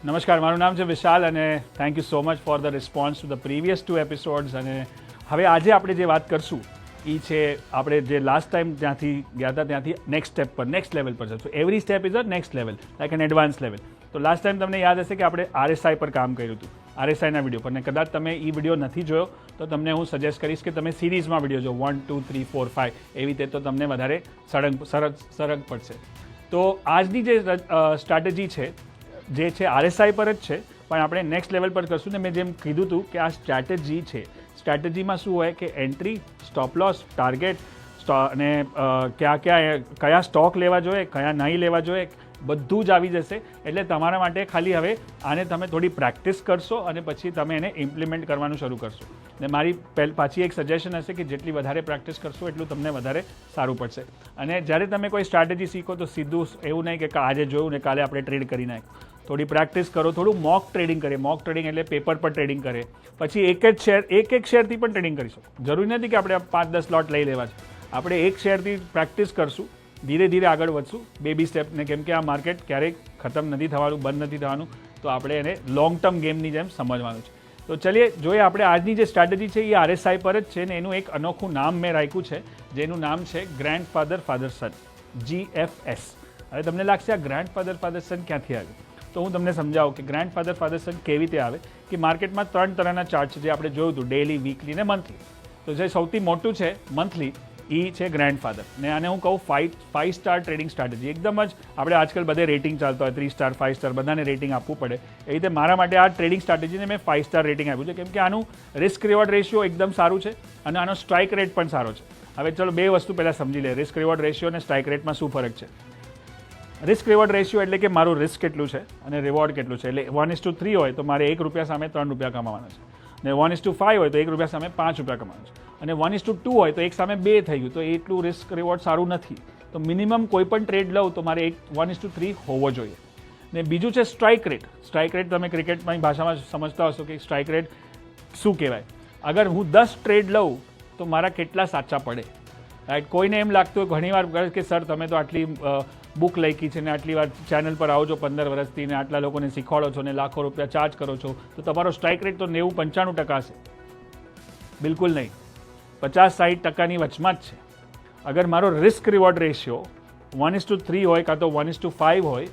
નમસ્કાર, મારું નામ છે વિશાલ અને thank you so much for the response to the previous two episodes અને હવે આજે આપણે જે વાત કરશું એ છે આપણે જે લાસ્ટ ટાઈમ ત્યાંથી ગયા હતા, ત્યાંથી નેક્સ્ટ સ્ટેપ પર નેક્સ્ટ લેવલ પર જશું. Every step is a next level like an advance level તો લાસ્ટ ટાઈમ તમને યાદ હશે કે આપણે આરએસઆઈ પર કામ કર્યું હતું આરએસઆઈના વીડિયો પર. ને કદાચ તમે એ વીડિયો નથી જોયો, તો તમને હું સજેસ્ટ કરીશ કે તમે સિરીઝમાં વીડિયો જો one two three four five એવી રીતે તો તમને વધારે સળંગ, સરળ સરગ પડશે. તો આજની જે સ્ટ્રેટેજી છે જે છે આરએસઆઈ પર જ છે, પણ આપણે નેક્સ્ટ લેવલ પર કરશું ને મેં જેમ કીધું હતું કે આ સ્ટ્રેટેજી છે. સ્ટ્રેટેજીમાં શું હોય કે એન્ટ્રી સ્ટોપ લોસ ટાર્ગેટ અને કયા કયા કયા સ્ટોક લેવા જોઈએ, કયા નહીં લેવા જોઈએ, બધું જ આવી જશે. એટલે તમારા માટે ખાલી હવે આને તમે થોડી પ્રેક્ટિસ કરશો અને પછી તમે એને ઇમ્પ્લિમેન્ટ કરવાનું શરૂ કરશો. ને મારી પહેલ, પાછી એક સજેશન હશે કે જેટલી વધારે પ્રેક્ટિસ કરશો એટલું તમને વધારે સારું પડશે. અને જ્યારે તમે કોઈ સ્ટ્રેટેજી શીખો તો સીધું એવું નહીં કે આજે જોયું ને કાલે આપણે ટ્રેડ કરી નાખ થોડી પ્રેક્ટિસ કરો, થોડું મોક ટ્રેડિંગ કરે મોક ટ્રેડિંગ એટલે પેપર પર ટ્રેડિંગ કરે પછી એક જ શેર એક એક શેરથી પણ ટ્રેડિંગ કરી શકો. જરૂરી નથી કે આપણે પાંચ દસ લોટ લઈ લેવા છે. આપણે એક શેરથી પ્રેક્ટિસ કરશું, ધીરે ધીરે આગળ વધશું. બેબી સ્ટેપને કેમ કે આ માર્કેટ ક્યારેક ખતમ નથી થવાનું, બંધ નથી થવાનું, તો આપણે એને લોંગ ટર્મ ગેમની જેમ સમજવાનું છે. તો ચલીએ, જોઈએ આપણે આજની જે સ્ટ્રેટેજી છે એ આરએસઆઈ પર જ છે ને એનું એક અનોખું નામ મેં રાખ્યું છે, જેનું નામ છે grand father father son GFS હવે તમને લાગશે આ ગ્રેન્ડ ફાધર ફાધર સન ક્યાંથી આવ્યું? તો હું તમને સમજાવું કે ગ્રાન્ડ ફાધર ફાધર સન કેવી રીતે આવે કે માર્કેટમાં ત્રણ તરહના ચાર્ટ છે જે આપણે જોયું હતું ડેલી વીકલી ને મંથલી તો જે સૌથી મોટું છે મંથલી એ છે ગ્રેન્ડ ફાધર ને આને હું કહું five five star trading strategy એકદમ જ આપણે આજકાલ બધે રેટિંગ ચાલતો હોય થ્રી સ્ટાર ફાઇવ સ્ટાર બધાને રેટિંગ આપવું પડે. એ રીતે મારા માટે આ ટ્રેડિંગ સ્ટ્રેટેજીને મેં ફાઇવ સ્ટાર રેટિંગ આપ્યું છે. કેમ કે આનું રિસ્ક રિવોર્ડ રેશિયો એકદમ સારું છે અને આનો સ્ટ્રાઇક રેટ પણ સારો છે. હવે ચલો બે વસ્તુ પહેલાં સમજી લે રિસ્ક રિવોર્ડ રેશિયો અને સ્ટ્રાઇક રેટમાં શું ફરક છે? રિસ્ક રિવોર્ડ રેશિયો એટલે કે મારું રિસ્ક કેટલું છે અને રિવોર્ડ કેટલું છે. એટલે વન ઇસ ટુ થ્રી હોય તો મારે એક રૂપિયા સામે ત્રણ રૂપિયા કમાવાના છે. ને વન ઇસ ટુ ફાઇવ હોય તો એક રૂપિયા સામે પાંચ રૂપિયા કમાવાના છે. અને વન ઇસ ટુ ટુ હોય તો એક સામે બે થઈ ગયું. તો એટલું રિસ્ક રિવોર્ડ સારું નથી. તો મિનિમમ કોઈ પણ ટ્રેડ લઉં તો મારે એક વન ઇસ ટુ થ્રી હોવો જોઈએ. ને બીજું છે સ્ટ્રાઇક રેટ સ્ટ્રાઇક રેટ તમે ક્રિકેટમાં ભાષામાં સમજતા હશો કે સ્ટ્રાઇક રેટ શું કહેવાય? અગર હું દસ ટ્રેડ લઉં તો મારા કેટલા સાચા પડે? રાઈટ કોઈને એમ લાગતું હોય ઘણીવાર કે, સર, તમે તો આટલી બુક લખી છે ને આટલી વાર ચેનલ પર આવો છો પંદર વર્ષથી ને આટલા લોકોને શીખવાડો છો ને લાખો રૂપિયા ચાર્જ કરો છો, તો તમારો સ્ટ્રાઇક રેટ તો નેવું પંચાણું ટકા છે. બિલકુલ નહીં. પચાસ સાઠ ટકાની વચમાં જ છે. અગર મારો risk reward ratio one is two three હોય કાં તો વન ઇસ ટુ ફાઇવ હોય,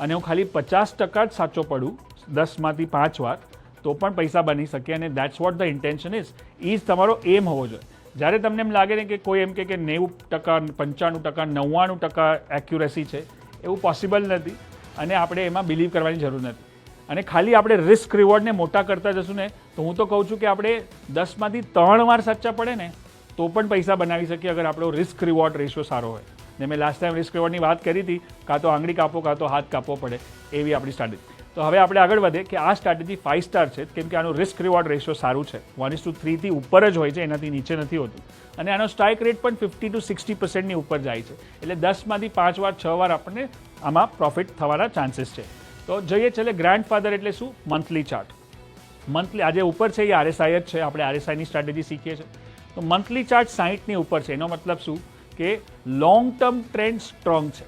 અને હું ખાલી પચાસ ટકા જ સાચો પડું, દસમાંથી પાંચ વાર તો પણ પૈસા બની શકે, અને that's what the intention is is તમારો એમ હોવો જોઈએ. જ્યારે તમને એમ લાગે ને કે કોઈ એમ કે નેવું ટકા, પંચાણું ટકા, નવ્વાણું ટકા એક્યુરેસી છે, એવું પોસિબલ નથી. અને આપણે એમાં બિલીવ કરવાની જરૂર નથી. અને ખાલી આપણે રિસ્ક રિવોર્ડને મોટા કરતા જશું ને, તો હું તો કહું છું કે આપણે દસમાંથી ત્રણ વાર સાચા પડે ને, તો પણ પૈસા બનાવી શકીએ અગર આપણો રિસ્ક રિવોર્ડ રેશિયો સારો હોય. ને મેં લાસ્ટ ટાઈમ રિસ્ક રિવોર્ડની વાત કરી હતી, કાં તો આંગળી કાપો, કાં તો હાથ કાપવો પડે, એવી આપણી સ્ટ્રેટેજી તો હવે આપણે આગળ વધે કે આ સ્ટ્રેટેજી ફાઇવ સ્ટાર છે. કેમ કે આનું રિસ્ક રિવોર્ડ રેશિયો સારું છે. વન ઇસ ટુ થ્રીથી ઉપર જ હોય છે, એનાથી નીચે નથી હોતું. અને આનો સ્ટ્રાઇક રેટ પણ ફિફ્ટી ટુ સિક્સટી પર્સન્ટની ઉપર જાય છે. એટલે દસમાંથી પાંચ વાર, છ વાર આપણને આમાં પ્રોફિટ થવાના ચાન્સીસ છે. તો જઈએ છેલ્લે ગ્રાન્ડ ફાધર એટલે શું? મંથલી ચાર્ટ મંથલી આજે ઉપર છે, એ આરએસઆઈ જ છે. આપણે આરએસઆઈની સ્ટ્રેટેજી શીખીએ છીએ. તો મંથલી ચાર્ટ સાહીઠની ઉપર છે. એનો મતલબ શું? કે લોંગ ટર્મ ટ્રેન્ડ સ્ટ્રોંગ છે.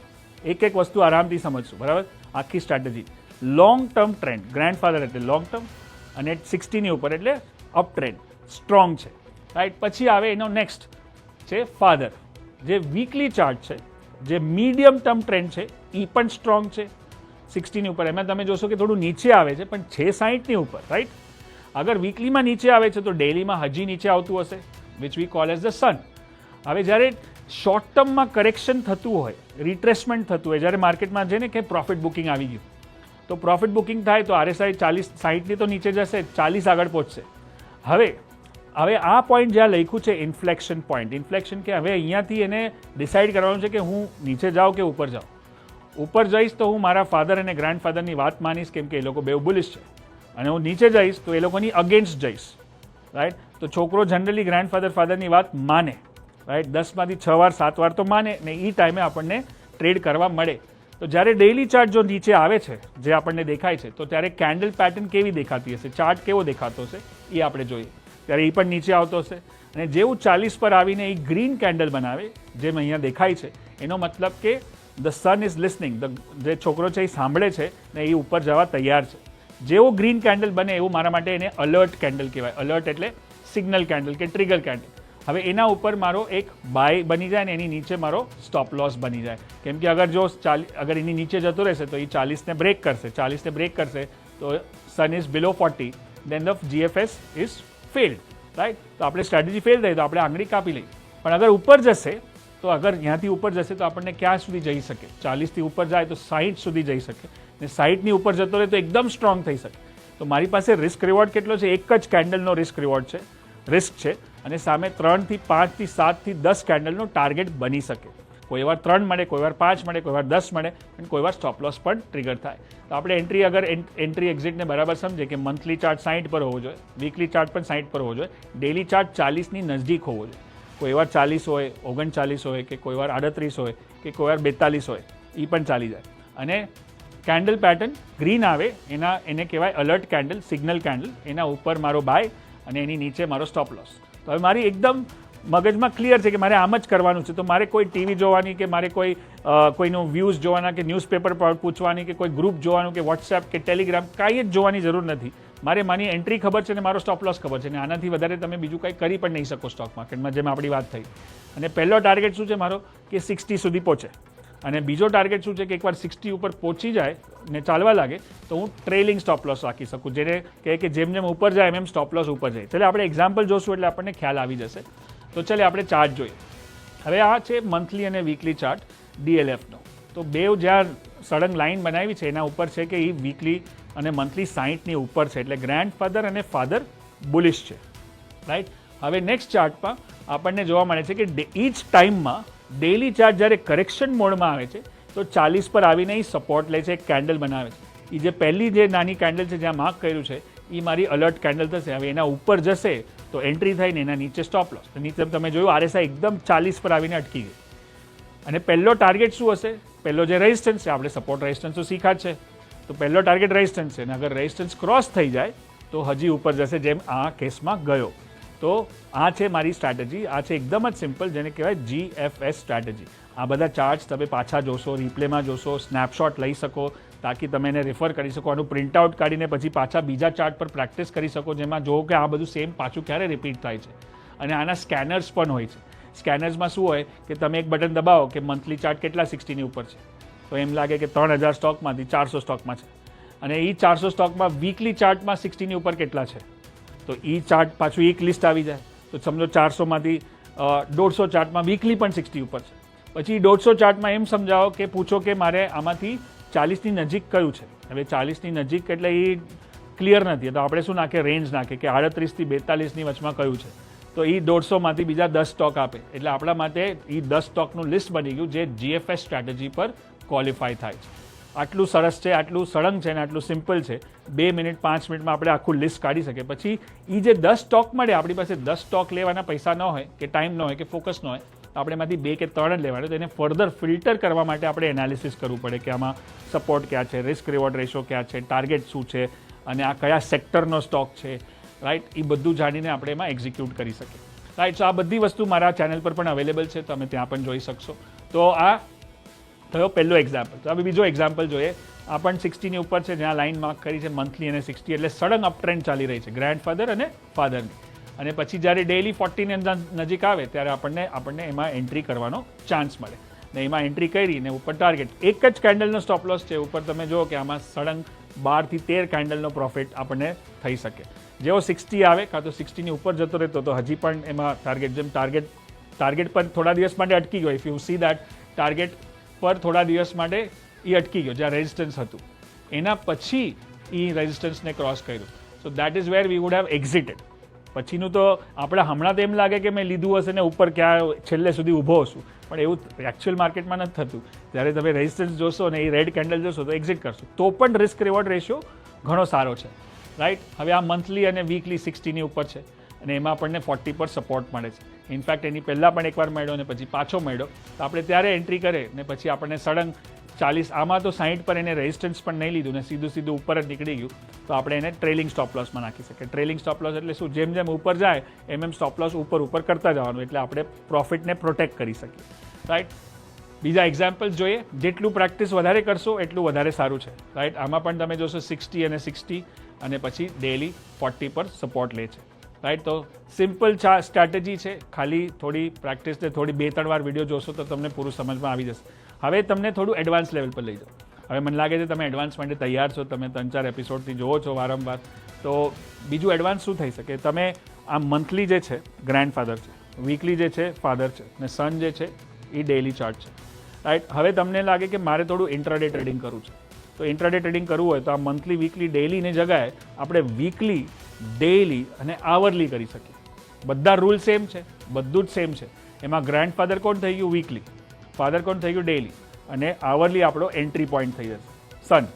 એક એક વસ્તુ આરામથી સમજશું. બરાબર? આખી strategy long term trend grandfather એટલે લોંગ ટર્મ અને સિક્સટીની ઉપર એટલે અપ ટ્રેન્ડ સ્ટ્રોંગ છે. રાઈટ પછી આવે એનો નેક્સ્ટ છે ફાધર જે વીકલી ચાર્ટ છે, જે મીડિયમ ટર્મ ટ્રેન્ડ છે એ પણ સ્ટ્રોંગ છે. સિક્સટીની ઉપર. એમાં તમે જોશો કે થોડું નીચે આવે છે, પણ છે સાહીઠની ઉપર. રાઈટ અગર વીકલીમાં નીચે આવે છે, તો ડેલીમાં હજી નીચે આવતું હશે which we call as the sun હવે જ્યારે શોર્ટ ટર્મમાં કરેક્શન થતું હોય રિટ્રેસમેન્ટ થતું હોય, જ્યારે માર્કેટમાં છે ને કે પ્રોફિટ બુકિંગ આવી ગયું તો પ્રોફિટ બુકિંગ થાય તો આરએસઆઈ ચાલીસ, સાહીઠની તો નીચે જશે, ચાલીસ આગળ પહોંચશે. હવે હવે આ પોઈન્ટ જ્યાં લખ્યું છે ઇન્ફ્લેક્શન પોઈન્ટ ઇન્ફ્લેક્શન કે હવે અહીંયાથી એને ડિસાઇડ કરવાનું છે કે હું નીચે જાઉં કે ઉપર જાઉં? ઉપર જઈશ તો હું મારા ફાધર અને ગ્રાન્ડ ફાધરની વાત માનીશ કેમ કે એ લોકો બેવ બુલિશ છે. અને હું નીચે જઈશ તો એ લોકોની અગેન્સ્ટ જઈશ. રાઈટ તો છોકરો જનરલી ગ્રાન્ડ ફાધર ફાધરની વાત માને. રાઈટ દસમાંથી છ વાર, સાત વાર તો માને ને એ ટાઈમે આપણને ટ્રેડ કરવા મળે. તો જ્યારે ડેઇલી ચાર્ટ જો નીચે આવે છે, જે આપણને દેખાય છે, તો ત્યારે કેન્ડલ પેટર્ન કેવી દેખાતી હશે? ચાર્ટ કેવો દેખાતો હશે? એ આપણે જોઈએ. ત્યારે એ પણ નીચે આવતો હશે. અને જેવું ચાલીસ પર આવીને એ ગ્રીન કેન્ડલ બનાવે જેમ અહીંયા દેખાય છે, એનો મતલબ કે the sun is listening the જે છોકરો છે એ સાંભળે છે ને એ ઉપર જવા તૈયાર છે. જેવો ગ્રીન કેન્ડલ બને, એવું મારા માટે એને અલર્ટ કેન્ડલ કહેવાય. અલર્ટ એટલે સિગ્નલ કેન્ડલ કે ટ્રિગર કેન્ડલ હવે એના ઉપર મારો એક બાય બની જાય ને એની નીચે મારો સ્ટોપ લોસ બની જાય. કેમ કે અગર જો ચાલી અગર એની નીચે જતો રહેશે તો એ ચાલીસને બ્રેક કરશે. ચાલીસને બ્રેક કરશે તો sun is below forty then the GFS is failed right તો આપણે સ્ટ્રેટેજી ફેલ થઈ, તો આપણે આંગળી કાપી લઈ પણ અગર ઉપર જશે, તો અગર ત્યાંથી ઉપર જશે, તો આપણને ક્યાં સુધી જઈ શકે? ચાલીસથી ઉપર જાય તો સાહીઠ સુધી જઈ શકે. ને સાહીઠની ઉપર જતો રહે તો એકદમ સ્ટ્રોંગ થઈ શકે. તો મારી પાસે રિસ્ક રિવોર્ડ કેટલો છે? એક જ કેન્ડલનો રિસ્ક રિવોર્ડ છે. રિસ્ક છે. અને સામે ત્રણથી પાંચથી સાતથી દસ કેન્ડલનો ટાર્ગેટ બની શકે. કોઈ વાર ત્રણ મળે કોઈ વાર પાંચ મળે કોઈ વાર દસ મળે અને કોઈ વાર સ્ટોપ લોસ પણ ટ્રિગર થાય. તો આપણે એન્ટ્રી અગર એન્ટ્રી એક્ઝિટને બરાબર સમજે કે મંથલી ચાર્ટ સાઠ પર હોવો જોઈએ વીકલી ચાર્ટ પણ સાઠ પર હોવો જોઈએ ડેલી ચાર્ટ ચાલીસની નજદીક હોવો જોઈએ. કોઈ વાર ચાલીસ હોય, ઓગણચાલીસ હોય કે કોઈ વાર આડત્રીસ હોય કે કોઈ વાર બેતાલીસ હોય એ પણ ચાલી જાય. અને કેન્ડલ પેટર્ન ગ્રીન આવે, એના, એને કહેવાય અલર્ટ કેન્ડલ સિગ્નલ કેન્ડલ એના ઉપર મારો બાય અને એની નીચે મારો સ્ટોપ લોસ તો હવે મારી એકદમ મગજમાં ક્લિયર છે કે મારે આમ જ કરવાનું છે. તો મારે કોઈ ટીવી જોવાની કે મારે કોઈ કોઈનું વ્યૂઝ જોવાના કે ન્યૂઝપેપર પર પૂછવાની કે કોઈ ગ્રુપ જોવાનું કે વોટ્સએપ કે ટેલિગ્રામ કાંઈ જ જોવાની જરૂર નથી. મારે મારી એન્ટ્રી ખબર છે ને મારો સ્ટોપ લોસ ખબર છે ને આનાથી વધારે તમે બીજું કંઈ કરી પણ નહીં શકો સ્ટોક માર્કેટમાં જેમ આપણી વાત થઈ. અને પહેલો ટાર્ગેટ શું છે મારો? કે સિક્સટી સુધી પહોંચે. અને બીજો ટાર્ગેટ શું છે કે એકવાર સિક્સટી ઉપર પહોંચી જાય ને ચાલવા લાગે, તો હું ટ્રેલિંગ સ્ટોપ લોસ રાખી શકું. જેને કહે કે જેમ જેમ ઉપર જાય એમ એમ સ્ટોપ લોસ ઉપર જાય. એટલે આપણે એક્ઝામ્પલ જોશું એટલે આપણને ખ્યાલ આવી જશે. તો ચાલે, આપણે ચાર્ટ જોઈએ. હવે આ છે મંથલી અને વીકલી ચાર્ટ ડીએલએફનો તો બે જ્યાં સળંગ લાઈન બનાવી છે, એના ઉપર છે કે એ વીકલી અને મંથલી સાહીઠની ઉપર છે. એટલે ગ્રેન્ડ ફાધર અને ફાધર બુલિશ છે. રાઈટ હવે નેક્સ્ટ ચાર્ટમાં આપણને જોવા મળે છે કે ઈચ ટાઈમમાં ડેલી ચાર્ટ જ્યારે કરેક્શન મોડમાં આવે છે, તો ચાલીસ પર આવીને એ સપોર્ટ લે છે એક કેન્ડલ બનાવે છે. એ જે પહેલી જે નાની કેન્ડલ છે જ્યાં માર્ક કર્યું છે એ મારી અલર્ટ કેન્ડલ થશે. હવે એના ઉપર જશે, તો એન્ટ્રી થઈને એના નીચે સ્ટોપ લોસ નીચે તમે જોયું આરએસઆઈ એકદમ ચાલીસ પર આવીને અટકી ગઈ. અને પહેલો ટાર્ગેટ શું હશે? પહેલો જે રેઝિસ્ટન્સ છે, આપણે સપોર્ટ રેઝિસ્ટન્સ તો શીખા છે. તો પહેલો ટાર્ગેટ રેઝિસ્ટન્સ છે. અને અગર રેઝિસ્ટન્સ ક્રોસ થઈ જાય, તો હજી ઉપર જશે જેમ આ કેસમાં ગયો. તો આ છે મારી સ્ટ્રેટેજી આ છે એકદમ જ સિમ્પલ જેને કહેવાય જીએફએસ સ્ટ્રેટેજી આ બધા ચાર્ટ્સ તમે પાછા જોશો રિપ્લેમાં જોશો સ્નેપશોટ લઈ શકો તાકી તમે એને રિફર કરી શકો. આનું પ્રિન્ટ આઉટ કાઢીને પછી પાછા બીજા ચાર્ટ પર પ્રેક્ટિસ કરી શકો, જેમાં જોવો કે આ બધું સેમ પાછું ક્યારે રિપીટ થાય છે. અને આના સ્કેનર્સ પણ હોય છે. સ્કેનર્સમાં શું હોય કે તમે એક બટન દબાવો કે મંથલી ચાર્ટ કેટલા સિક્સટીની ઉપર છે. તો એમ લાગે કે ત્રણ હજાર સ્ટોકમાંથી ચારસો સ્ટોકમાં છે. અને એ ચારસો સ્ટોકમાં વીકલી ચાર્ટમાં સિક્સટીની ઉપર કેટલા છે? તો એ ચાર્ટ પાછું એક લિસ્ટ આવી જાય. તો સમજો ચારસોમાંથી દોઢસો ચાર્ટમાં વીકલી પણ સિક્સટી ઉપર છે. પછી દોઢસો ચાર્ટમાં એમ સમજાવો કે પૂછો કે મારે આમાંથી ચાલીસની નજીક કયું છે. હવે ચાલીસની નજીક એટલે એ ક્લિયર નથી. તો આપણે શું નાખે રેન્જ નાખે કે આડત્રીસથી બેતાલીસની વચમાં કયું છે. તો એ દોઢસોમાંથી બીજા દસ સ્ટોક આપે. એટલે આપણા માટે એ દસ સ્ટોકનું લિસ્ટ બની ગયું જે જીએફએસ સ્ટ્રેટેજી પર ક્વોલિફાય થાય છે. આટલું સરસ છે, આટલું સળંગ છે અને આટલું સિમ્પલ છે. બે મિનિટ, પાંચ મિનિટમાં આપણે આખું લિસ્ટ કાઢી શકીએ. પછી એ જે દસ સ્ટોક મળે, આપણી પાસે દસ સ્ટોક લેવાના પૈસા ન હોય, કે ટાઈમ ન હોય, કે ફોકસ ન હોય, તો આપણે એમાંથી બે કે ત્રણ જ લેવાના. તો એને ફર્ધર ફિલ્ટર કરવા માટે આપણે એનાલિસિસ કરવું પડે કે આમાં સપોર્ટ ક્યાં છે રિસ્ક રિવોર્ડ રેશો ક્યાં છે ટાર્ગેટ શું છે, અને આ કયા સેક્ટરનો સ્ટોક છે રાઈટ એ બધું જાણીને આપણે એમાં એક્ઝિક્યુટ કરી શકીએ. રાઈટ સો આ બધી વસ્તુ મારા ચેનલ પર પણ અવેલેબલ છે. તમે ત્યાં પણ જોઈ શકશો. તો આ થયો પહેલો એક્ઝામ્પલ તો હવે બીજો એક્ઝામ્પલ જોઈએ. આ પણ સિક્સટીની ઉપર છે, જ્યાં લાઇન માર્ક કરી છે મંથલી અને સિક્સટી એટલે સડન અપ ટ્રેન્ડ ચાલી રહી છે ગ્રેન્ડ ફાધર અને ફાધરની અને પછી જ્યારે ડેલી ફોર્ટીની નજીક આવે, ત્યારે આપણને આપણને એમાં એન્ટ્રી કરવાનો ચાન્સ મળે. ને એમાં એન્ટ્રી કરી ને ઉપર ટાર્ગેટ એક જ કેન્ડલનો સ્ટોપ લોસ છે, ઉપર તમે જુઓ કે આમાં સડન બારથી તેર કેન્ડલનો પ્રોફિટ આપણને થઈ શકે. જેવો સિક્સટી આવે, કાં તો સિક્સટીની ઉપર જતો રહેતો, તો હજી પણ એમાં ટાર્ગેટ જેમ ટાર્ગેટ ટાર્ગેટ પર થોડા દિવસ માટે અટકી ગયો. If you see that target પર થોડા દિવસ માટે એ અટકી ગયો, જ્યાં રેઝિસ્ટન્સ હતું. એના પછી એ રેઝિસ્ટન્સને ક્રોસ કર્યું. So that is where we would have exited પછીનું તો આપણે હમણાં તો એમ લાગે કે મેં લીધું હશે ને ઉપર ક્યાં છેલ્લે સુધી ઊભો હશું પણ એવું એકચ્યુઅલ માર્કેટમાં નથી થતું. જ્યારે તમે રેઝિસ્ટન્સ જોશો ને એ રેડ કેન્ડલ જોશો તો એક્ઝિટ કરશો. તો પણ રિસ્ક રિવોર્ડ રેશિયો ઘણો સારો છે. રાઈટ હવે આ મંથલી અને વીકલી સિક્સટીની ઉપર છે. અને એમાં આપણને ફોર્ટી પર સપોર્ટ મળે છે. ઇનફેક્ટ એની પહેલાં પણ એકવાર મળ્યો ને પછી પાછો મળ્યો. તો આપણે ત્યારે એન્ટ્રી કરે ને પછી આપણને સડંગ ચાલીસ, આમાં તો સાઈઠ પર એને રેઝિસ્ટન્સ પણ નહીં લીધું ને સીધું સીધું ઉપર જ નીકળી ગયું. તો આપણે એને ટ્રેલિંગ સ્ટોપ લોસમાં નાખી શકીએ. ટ્રેલિંગ સ્ટોપ એટલે શું? જેમ જેમ ઉપર જાય, એમ એમ સ્ટોપ ઉપર ઉપર કરતા જવાનું. એટલે આપણે પ્રોફિટને પ્રોટેક્ટ કરી શકીએ. રાઈટ બીજા એક્ઝામ્પલ્સ જોઈએ. જેટલું પ્રેક્ટિસ વધારે કરશો, એટલું વધારે સારું છે. રાઈટ આમાં પણ તમે જોશો સિક્સટી અને સિક્સટી અને પછી ડેલી ફોર્ટી પર સપોર્ટ લે છે. રાઈટ તો સિમ્પલ ચા સ્ટ્રેટેજી છે. ખાલી થોડી પ્રેક્ટિસને થોડી બે, ત્રણ વાર વીડિયો જોશો તો તમને પૂરું સમજમાં આવી જશે. હવે તમને થોડું એડવાન્સ લેવલ પર લઈ જાઓ. હવે મને લાગે છે તમે એડવાન્સ માટે તૈયાર છો. તમે ત્રણ ચાર એપિસોડથી જોવો છો વારંવાર. તો બીજું એડવાન્સ શું થઈ શકે? તમે આ મંથલી જે છે ગ્રેન્ડફાધર છે વીકલી જે છે ફાધર છે, ને સન જે છે, એ ડેઇલી ચાર્ટ છે. રાઈટ હવે તમને લાગે કે મારે થોડું ઇન્ટ્રાડે ટ્રેડિંગ કરવું છે. તો ઇન્ટ્રાડે ટ્રેડિંગ કરવું હોય તો આ મંથલી વીકલી ડેલીની જગાએ આપણે વીકલી ડેઇલી અને આવરલી કરી શકીએ. બધા રૂલ સેમ છે, બધું જ સેમ છે. એમાં ગ્રેન્ડફાધર કોણ થઈ ગયું? વીકલી ફાધર કોણ થઈ ગયું? ડેલી અને આવરલી આપણો એન્ટ્રી પોઈન્ટ થઈ જશે. સન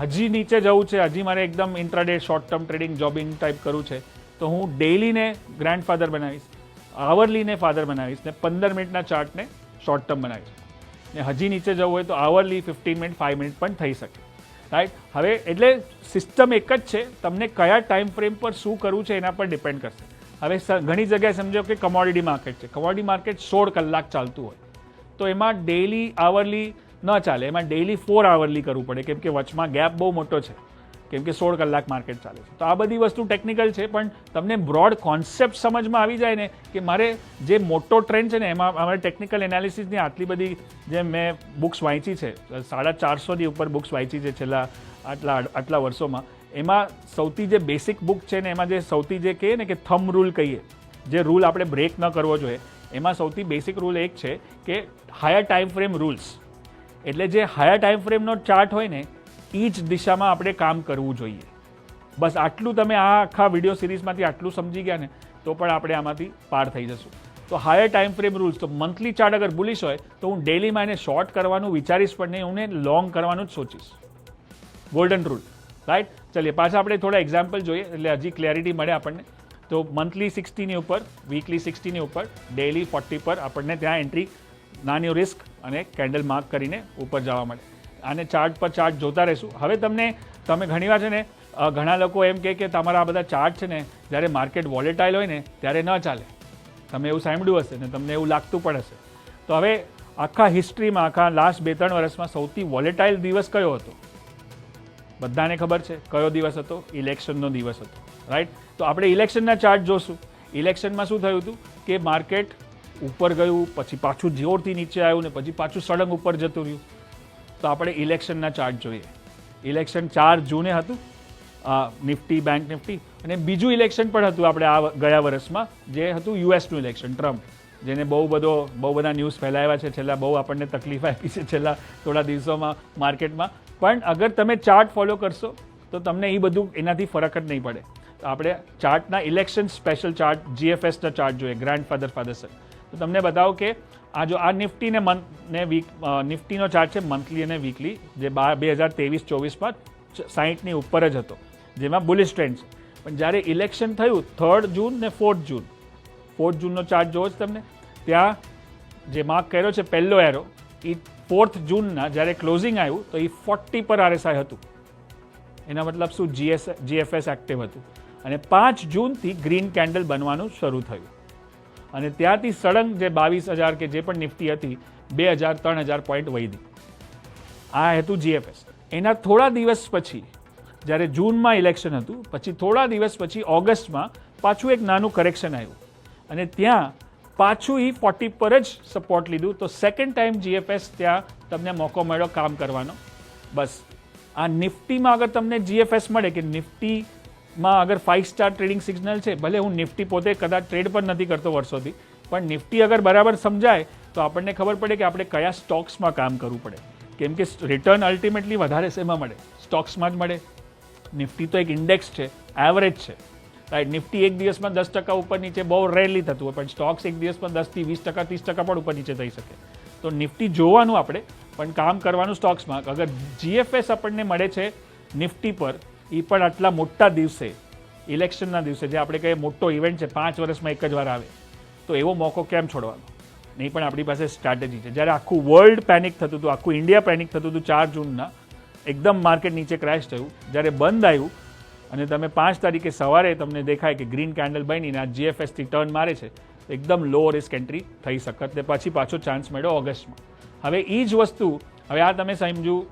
હજી નીચે જવું છે. હજી મારે એકદમ intraday short term trading jobbing type કરવું છે. તો હું ડેલીને ગ્રેન્ડફાધર બનાવીશ. આવરલીને ફાધર બનાવીશ ને પંદર મિનિટના ચાર્ટને શોર્ટ ટર્મ બનાવીશ. ને હજી નીચે જવું હોય તો hourly fifteen minute five minute પણ થઈ શકે. રાઈટ હવે એટલે સિસ્ટમ એક જ છે, તમને કયા ટાઈમ ફ્રેમ પર શું કરવું છે એના પર ડિપેન્ડ કરશે. હવે ઘણી જગ્યાએ સમજો કે કમોડિટી માર્કેટ છે. કમોડિટી માર્કેટ સોળ કલાક ચાલતું હોય. તો એમાં ડેલી આવરલી ન ચાલે, એમાં ડેલી ફોર આવરલી કરવું પડે. કેમ કે વચમાં ગેપ બહુ મોટો છે. કેમ કે સોળ કલાક માર્કેટ ચાલે છે. તો આ બધી વસ્તુ ટેકનિકલ છે, પણ તમને બ્રોડ કોન્સેપ્ટ સમજમાં આવી જાય ને કે મારે જે મોટો ટ્રેન્ડ છે ને, એમાં અમારે ટેકનિકલ એનાલિસિસની આટલી બધી જે મેં બુક્સ વાંચી છે, સાડા ચારસોની ઉપર બુક્સ વાંચી છે છેલ્લા આટલા આટલા વર્ષોમાં, એમાં સૌથી જે બેસિક બુક છે ને, એમાં જે સૌથી જે કહીએ ને કે થમ રૂલ કહીએ, જે રૂલ આપણે બ્રેક ન કરવો જોઈએ, એમાં સૌથી બેસિક રૂલ એક છે કે હાયર ટાઈમ ફ્રેમ રૂલ્સ એટલે જે હાયર ટાઈમ ફ્રેમનો ચાર્ટ હોય ને એ જ દિશામાં આપણે કામ કરવું જોઈએ. બસ આટલું તમે આ આખા વીડિયો સિરીઝમાંથી આટલું સમજી ગયા ને, તો પણ આપણે આમાંથી પાર થઈ જશું. તો હાયર ટાઈમ ફ્રેમ રૂલ્સ તો મંથલી ચાર્ટ અગર ભૂલીશ હોય, તો હું ડેલીમાં એને શોર્ટ કરવાનું વિચારીશ પણ નહીં, હું એને લોંગ કરવાનું જ સોચીશ. ગોલ્ડન રૂલ રાઈટ ચલીએ, પાછા આપણે થોડા એક્ઝામ્પલ જોઈએ, એટલે હજી ક્લેરિટી મળે આપણને. તો મંથલી સિક્સટીની ઉપર વીકલી સિક્સટીની ઉપર ડેલી ફોર્ટી પર આપણને ત્યાં એન્ટ્રી નાની રિસ્ક અને કેન્ડલ માર્ક કરીને ઉપર જવા મળે. આને ચાર્ટ પર ચાર્ટ જોતા રહેશું. હવે તમને, તમે ઘણીવાર છે ને ઘણા લોકો એમ કહે કે તમારા આ બધા ચાર્ટ છે ને, જ્યારે માર્કેટ વોલેટાઇલ હોય ને, ત્યારે ન ચાલે. તમે એવું સાંભળ્યું હશે ને, તમને એવું લાગતું પણ હશે. તો હવે આખા હિસ્ટ્રીમાં આખા લાસ્ટ બે ત્રણ વર્ષમાં સૌથી વોલેટાઇલ દિવસ કયો હતો? બધાને ખબર છે કયો દિવસ હતો? ઇલેક્શનનો દિવસ હતો. રાઈટ તો આપણે ઇલેક્શનના ચાર્ટ જોશું. ઇલેક્શનમાં શું થયું હતું? કે માર્કેટ ઉપર ગયું, પછી પાછું જોરથી નીચે આવ્યું ને, પછી પાછું સળંગ ઉપર જતું રહ્યું. તો આપણે ઇલેક્શનના ચાર્ટ જોઈએ. ઇલેક્શન ચાર જૂને હતું. નિફ્ટી, બેંક નિફ્ટી અને બીજું ઇલેક્શન પણ હતું આપણે આ ગયા વર્ષમાં જે હતું યુએસનું ઇલેક્શન, ટ્રમ્પ, જેને બહુ બધો, બહુ બધા ન્યૂઝ ફેલાવ્યા છે. છેલ્લા બહુ આપણને તકલીફ આપી છે છેલ્લા થોડા દિવસોમાં માર્કેટમાં. પણ અગર તમે ચાર્ટ ફોલો કરશો, તો તમને એ બધું એનાથી ફરક જ નહીં પડે. આપણે ચાર્ટના ઇલેક્શન સ્પેશિયલ ચાર્ટ, જીએફએસના ચાર્ટ જોઈએ ગ્રાન્ડ ફાધર ફાધર સર તો તમને બતાવો કે આ જો આ નિફ્ટી ને મંથ ને વીક નિફ્ટીનો ચાર્ટ છે મંથલી અને વીકલી જે બાર બે હજાર ત્રેવીસ, ચોવીસમાં સાહીઠની ઉપર જ હતો, જેમાં બુલિશ ટ્રેન્ડ છે. પણ જ્યારે ઇલેક્શન થયું થર્ડ જૂન ને ફોર્થ જૂન ફોર્થ જૂનનો ચાર્ટ જોવો છે તમને? ત્યાં જે માર્ક કર્યો છે પહેલો એરો એ ફોર્થ જૂનના જ્યારે ક્લોઝિંગ આવ્યું, તો એ ફોર્ટી પર આરએસઆઈ હતું. એના મતલબ શું? જીએસ જીએફએસ એક્ટિવ હતું. અને પાંચ જૂનથી ગ્રીન કેન્ડલ બનવાનું શરૂ થયું. અને ત્યાંથી સળંગ જે બાવીસ હજાર કે જે પણ નિફ્ટી હતી, બે હજાર, ત્રણ હજાર પોઈન્ટ વધી આ હતું જીએફએસ એના થોડા દિવસ પછી, જ્યારે જૂનમાં ઇલેક્શન હતું, પછી થોડા દિવસ પછી ઓગસ્ટમાં પાછું એક નાનું કરેક્શન આવ્યું. અને ત્યાં પાછું એ ફોર્ટી પર જ સપોર્ટ લીધું. તો સેકન્ડ ટાઈમ જીએફએસ ત્યાં તમને મોકો મળ્યો કામ કરવાનો. બસ. આ નિફ્ટીમાં અગર તમને જીએફએસ મળે કે નિફ્ટીમાં અગર ફાઇવ સ્ટાર ટ્રેડિંગ સિગ્નલ છે, ભલે હું નિફ્ટી પોતે કદાચ ટ્રેડ પણ નથી કરતો વર્ષોથી, પણ નિફ્ટી અગર બરાબર સમજાય, તો આપણને ખબર પડે કે આપણે કયા સ્ટોક્સમાં કામ કરવું પડે. કેમ કે રિટર્ન અલ્ટિમેટલી વધારે શેમાં મળે? સ્ટોક્સમાં જ મળે. નિફ્ટી તો એક ઇન્ડેક્સ છે એવરેજ છે. રાઈટ નિફ્ટી એક દિવસમાં દસ ટકા ઉપર નીચે, બહુ રેરલી થતું હોય, પણ સ્ટોક્સ એક દિવસમાં દસથી વીસ ટકા, ત્રીસ ટકા પણ ઉપર નીચે થઈ શકે. તો નિફ્ટી જોવાનું આપણે, પણ કામ કરવાનું સ્ટોક્સમાં અગર જીએફએસ આપણને મળે છે, નિફ્ટી પર એ પણ આટલા મોટા દિવસે, ઇલેક્શનના દિવસે, જે આપણે કહીએ મોટો ઇવેન્ટ છે, પાંચ વર્ષમાં એક જ વાર આવે, તો એવો મોકો કેમ છોડવાનો? નહીં પણ આપણી પાસે સ્ટ્રેટેજી છે. જ્યારે આખું વર્લ્ડ પેનિક થતું હતું, આખું ઇન્ડિયા પેનિક થતું હતું ચાર જૂનના, એકદમ માર્કેટ નીચે ક્રેશ થયું. જ્યારે બંધ આવ્યું, અને તમે પાંચ તારીખે સવારે તમને દેખાય કે ગ્રીન કેન્ડલ બનીને આ જીએફએસથી ટર્ન મારે છે, એકદમ લો રિસ્ક એન્ટ્રી થઈ શકત ને પછી પાછો ચાન્સ મળ્યો ઓગસ્ટમાં. હવે એ જ વસ્તુ, હવે આ તમે સમજ્યું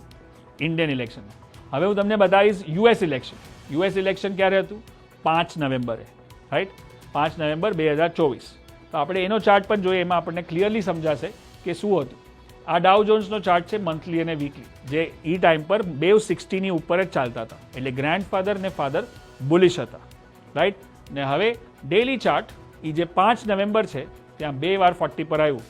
ઇન્ડિયન ઇલેક્શન હવે હું તમને બતાવીશ યુએસ ઇલેક્શન યુએસ ઇલેક્શન ક્યારે હતું? પાંચ નવેમ્બરે રાઈટ પાંચ નવેમ્બર બે હજાર ચોવીસ. તો આપણે એનો ચાર્ટ પણ જોઈએ, એમાં આપણને ક્લિયરલી સમજાશે કે શું હતું. આ ડાઉ જોન્સનો ચાર્ટ છે મંથલી અને વીકલી જે એ ટાઈમ પર બેવ સિક્સટીની ઉપર જ ચાલતા હતા. એટલે ગ્રાન્ડ ફાધર ને ફાધર બુલિશ હતા રાઈટ ને હવે ડેલી ચાર્ટ એ જે પાંચ નવેમ્બર છે, ત્યાં બે વાર ફોર્ટી પર આવ્યું.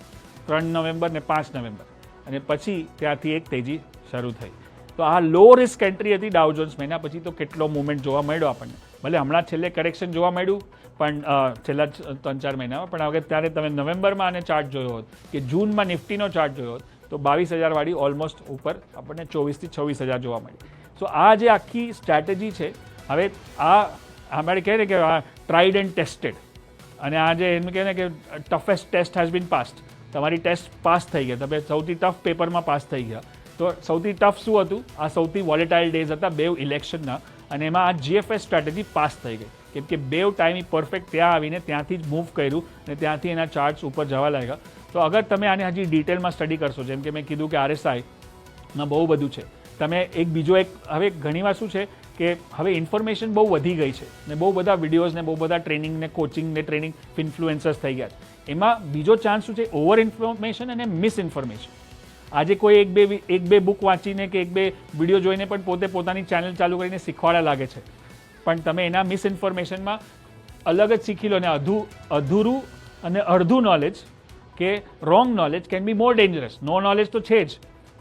ત્રણ નવેમ્બર ને પાંચ નવેમ્બર. અને પછી ત્યાંથી એક તેજી શરૂ થઈ. તો આ લો રિસ્ક એન્ટ્રી હતી ડાઉજોન્સ મહિના પછી તો કેટલો મુવમેન્ટ જોવા મળ્યો આપણને? ભલે હમણાં છેલ્લે કરેક્શન જોવા મળ્યું, પણ છેલ્લા ત્રણ ચાર મહિનામાં. પણ હવે ત્યારે તમે નવેમ્બરમાં આને ચાર્ટ જોયો હોત કે જૂનમાં નિફ્ટીનો ચાર્ટ જોયો હોત, તો બાવીસ હજારવાળી ઓલમોસ્ટ ઉપર આપણને ચોવીસથી છવ્વીસ હજાર જોવા મળી. સો આ જે આખી સ્ટ્રેટેજી છે, હવે આ આપણે કહે ને કે આ ટ્રાઇડ એન્ડ ટેસ્ટેડ અને આ જે એમ કહે ને કે toughest test has been passed તમારી ટેસ્ટ પાસ થઈ ગયા. તમે સૌથી ટફ પેપરમાં પાસ થઈ ગયા. તો સૌથી ટફ શું હતું? આ સૌથી વોલેટાઇલ ડેઝ હતા બેવ ઇલેક્શનના. અને એમાં આ જીએફએસ સ્ટ્રેટેજી પાસ થઈ ગઈ. કેમ કે બેવ ટાઈમ પરફેક્ટ ત્યાં આવીને ત્યાંથી જ મૂવ કર્યું અને ત્યાંથી એના ચાર્ટ્સ ઉપર જવા લાગ્યા. તો અગર તમે આને હજી ડિટેલમાં સ્ટડી કરશો, જેમ કે મેં કીધું કે આરએસઆઈમાં બહુ બધું છે. તમે એક બીજો એક, હવે ઘણીવાર શું છે કે હવે ઇન્ફોર્મેશન બહુ વધી ગઈ છે ને બહુ બધા વિડીયોઝ ને બહુ બધા ટ્રેનિંગ ને કોચિંગ ને ટ્રેનિંગ ઇન્ફ્લુએન્સર્સ થઈ ગયા છે. એમાં બીજો ચાન્સ શું છે? ઓવર ઇન્ફોર્મેશન અને મિસ ઇન્ફોર્મેશન આજે કોઈ એક બે એક બે બુક વાંચીને કે એક બે વીડિયો જોઈને પણ પોતે પોતાની ચેનલ ચાલુ કરીને શીખવાડવા લાગે છે. પણ તમે એના મિસઇન્ફોર્મેશનમાં અલગ જ શીખી લો ને અધુ અધૂરું અને અડધું નોલેજ કે wrong knowledge can be more dangerous no knowledge તો છે જ,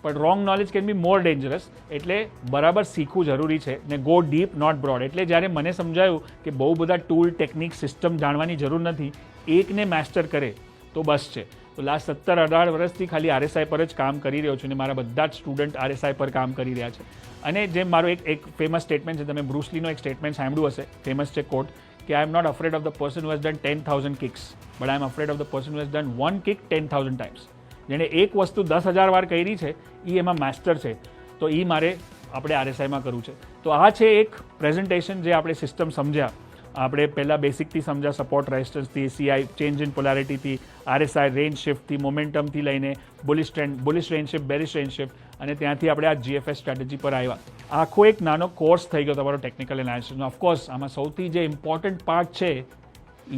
પણ wrong knowledge can be more dangerous એટલે બરાબર શીખવું જરૂરી છે ને ગો ડીપ નોટ બ્રોડ એટલે જ્યારે મને સમજાયું કે બહુ બધા ટૂલ ટેકનિક સિસ્ટમ જાણવાની જરૂર નથી, એકને માસ્ટર કરે તો બસ છે. લાસ્ટ સત્તર અઢાર વર્ષથી ખાલી આરએસઆઈ પર જ કામ કરી રહ્યો છું અને મારા બધા જ સ્ટુડન્ટ આરએસઆઈ પર કામ કરી રહ્યા છે. અને જેમ મારો એક એક ફેમસ સ્ટેટમેન્ટ છે, તમે બ્રુસલીનો એક સ્ટેટમેન્ટ સાંભળ્યું હશે ફેમસ છે કોટ કે I am not afraid of the person who has done ten thousand kicks but I am afraid of the person who has done one kick ten thousand times જેણે એક વસ્તુ દસ હજાર વાર કરી છે એ એમાં માસ્ટર છે. તો એ મારે આપણે આરએસઆઈમાં કરવું છે. તો આ છે એક પ્રેઝન્ટેશન જે આપણે સિસ્ટમ સમજ્યા. આપણે પહેલાં બેસિકથી સમજ્યા સપોર્ટ રેઝિસ્ટન્સથી સીઆઈ ચેન્જ ઇન પોલારિટીથી આરએસઆઈ રેન્જ શિફ્ટથી મોમેન્ટમથી લઈને bullish trend bullish range shift bearish range shift અને ત્યાંથી આપણે આ જીએફએસ સ્ટ્રેટેજી પર આવ્યા. આખો એક નાનો કોર્સ થઈ ગયો તમારો ટેકનિકલ એનાલિસિસનો ઓફકોર્સ આમાં સૌથી જે ઇમ્પોર્ટન્ટ પાર્ટ છે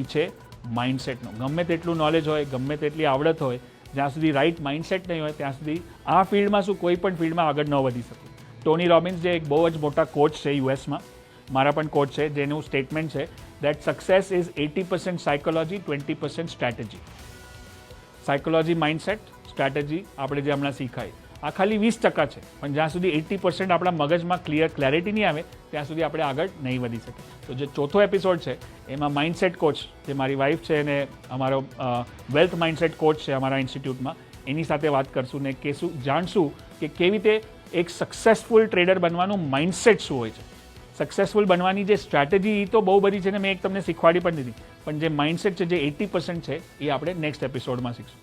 એ છે માઇન્ડસેટનો ગમે તેટલું નોલેજ હોય, ગમે તેટલી આવડત હોય, જ્યાં સુધી રાઇટ માઇન્ડસેટ નહીં હોય, ત્યાં સુધી આ ફિલ્ડમાં શું કોઈ પણ ફિલ્ડમાં આગળ ન વધી શકે. ટોની રોબિન્સ જે એક બહુ જ મોટા કોચ છે યુએસમાં મારા પણ કોચ છે, જેનું સ્ટેટમેન્ટ છે that success is eighty percent psychology twenty percent strategy psychology mindset strategy આપણે જે હમણાં શીખાય. આ ખાલી વીસ ટકા છે, પણ જ્યાં સુધી એટી પર્સન્ટ આપણા મગજમાં ક્લિયર ક્લેરિટી નહીં આવે, ત્યાં સુધી આપણે આગળ નહીં વધી શકીએ. તો જે ચોથો એપિસોડ છે, એમાં માઇન્ડસેટ કોચ જે મારી વાઈફ છે અને અમારો વેલ્થ માઇન્ડસેટ કોચ છે અમારા ઇન્સ્ટિટ્યૂટમાં એની સાથે વાત કરશું ને કે શું જાણશું કે કેવી રીતે એક સક્સેસફુલ ટ્રેડર બનવાનું માઇન્ડસેટ શું હોય છે. સક્સેસફુલ બનવાની જે સ્ટ્રેટેજી તો બહુ બધી છે ને મેં એક તમને શીખવાડી પણ દીધી. પણ જે માઇન્ડસેટ છે, જે એટી પર્સન્ટ છે, એ આપણે નેક્સ્ટ એપિસોડમાં શીખશું.